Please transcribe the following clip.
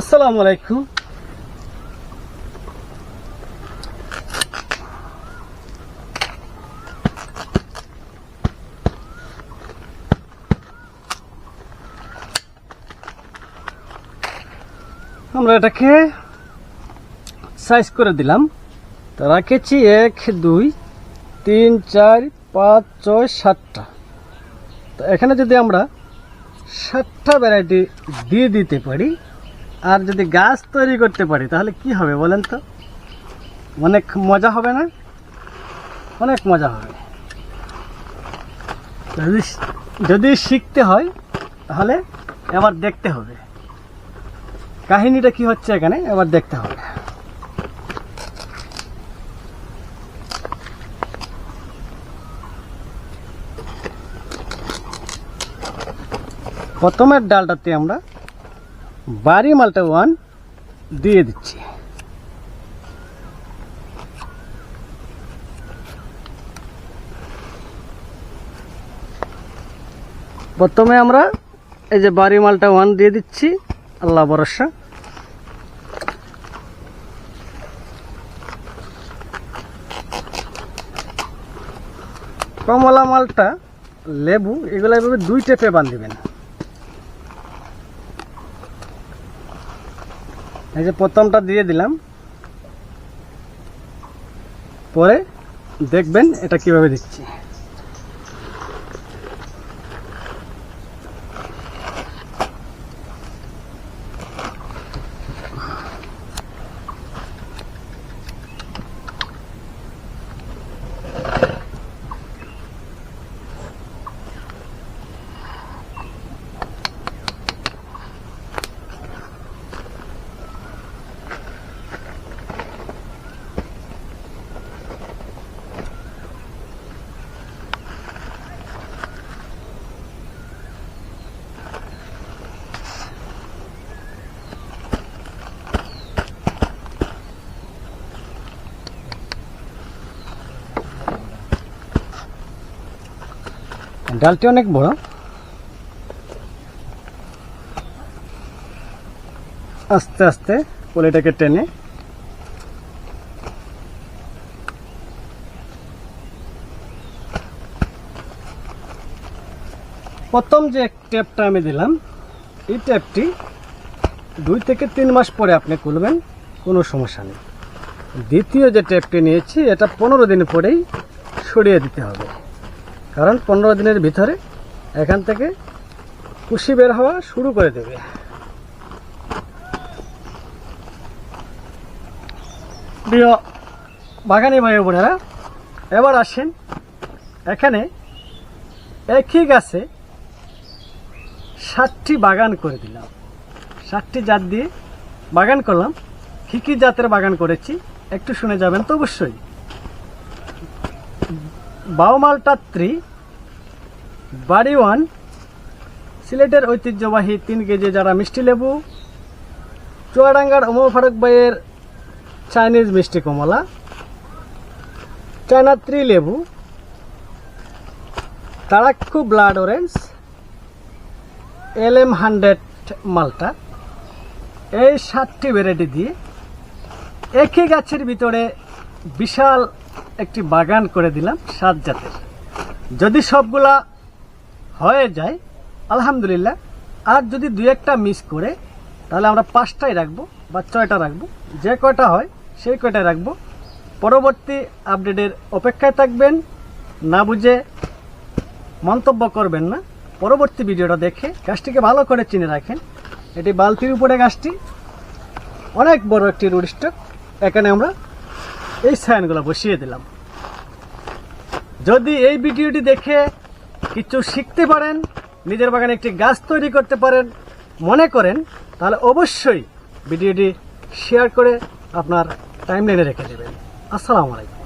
আসসালামু আলাইকুম। আমরা এটাকে সাইজ করে দিলাম। তো রাখেছি এক, দুই, তিন, চার, পাঁচ, ছয়, সাতটা। তো এখানে যদি আমরা সাতটা ভ্যারাইটি দিয়ে দিতে পারি আর যদি গাছ তৈরি করতে পারি, তাহলে কি হবে বলেন তো? অনেক মজা হবে না? অনেক মজা হবে। যদি যদি শিখতে হয়, তাহলে এবার দেখতে হবে। কাহিনীটা কি হচ্ছে এখানে, এবার দেখতে হবে। প্রথমের ডালটাতে আমরা বাড়ি মালটা ওয়ান দিয়ে দিচ্ছি। প্রথমে আমরা এই যে বাড়ি মালটা ওয়ান দিয়ে দিচ্ছি। আল্লাহ ভরসা। কমলা মালটা লেবু, এগুলো এভাবে দুই টেপে বান্ধিবেন এই যে প্রথমটা দিয়ে দিলাম। পরে দেখবেন এটা কীভাবে দিচ্ছি ডালটি অনেক বড়। আস্তে আস্তে পলিটাকে টেনে প্রথম যে ট্যাপটা আমি দিলাম, এই ট্যাপটি দুই থেকে তিন মাস পরে আপনি খুলবেন, কোনো সমস্যা নেই। দ্বিতীয় যে ট্যাপটি নিয়েছি, এটা পনেরো দিন পরেই সরিয়ে দিতে হবে। কারণ পনেরো দিনের ভিতরে এখান থেকে কুশি বের হওয়া শুরু করে দেবে। প্রিয় বাগানি ভাই বোনেরা, এবার আসেন এখানে একই গাছে ষাটটি বাগান করে দিলাম। ষাটটি জাত দিয়ে বাগান করলাম। কী কী জাতের বাগান করেছি একটু শুনে যাবেন তো অবশ্যই। বাউমালটাত্রী বাড়ি ওয়ান সিলেটের ঐতিহ্যবাহী তিন কেজি যারা মিষ্টি লেবু, চুয়াডাঙ্গার ওমর ফারুক ভাইয়ের চাইনিজ মিষ্টি কমলা চায়না ত্রি লেবু, তারাক্কু blood orange L M hundred মালটা। এই সাতটি ভ্যারাইটি দিয়ে একই গাছের ভিতরে বিশাল একটি বাগান করে দিলাম সাত জাতের। যদি সবগুলা হয়ে যায়, আলহামদুলিল্লাহ। আর যদি দু একটা মিস করে, তাহলে আমরা পাঁচটাই রাখব বা ছয়টা রাখব। যে কয়টা হয়, সেই কয়টাই রাখব। পরবর্তী আপডেটের অপেক্ষায় থাকবেন। না বুঝে মন্তব্য করবেন না। পরবর্তী ভিডিওটা দেখে গাছটিকে ভালো করে চিনে রাখেন। এটি বালতির উপরে গাছটি। অনেক বড় একটি স্টক এখানে আমরা এই সাইনগুলো বসিয়ে দিলাম। যদি এই ভিডিওটি দেখে কিছু শিখতে পারেন, নিজের বাগানে একটি গাছ তৈরি করতে পারেন, মনে করেন, তাহলে অবশ্যই ভিডিওটি শেয়ার করে আপনার টাইম লাইনে রেখে দেবেন। আসসালামু আলাইকুম।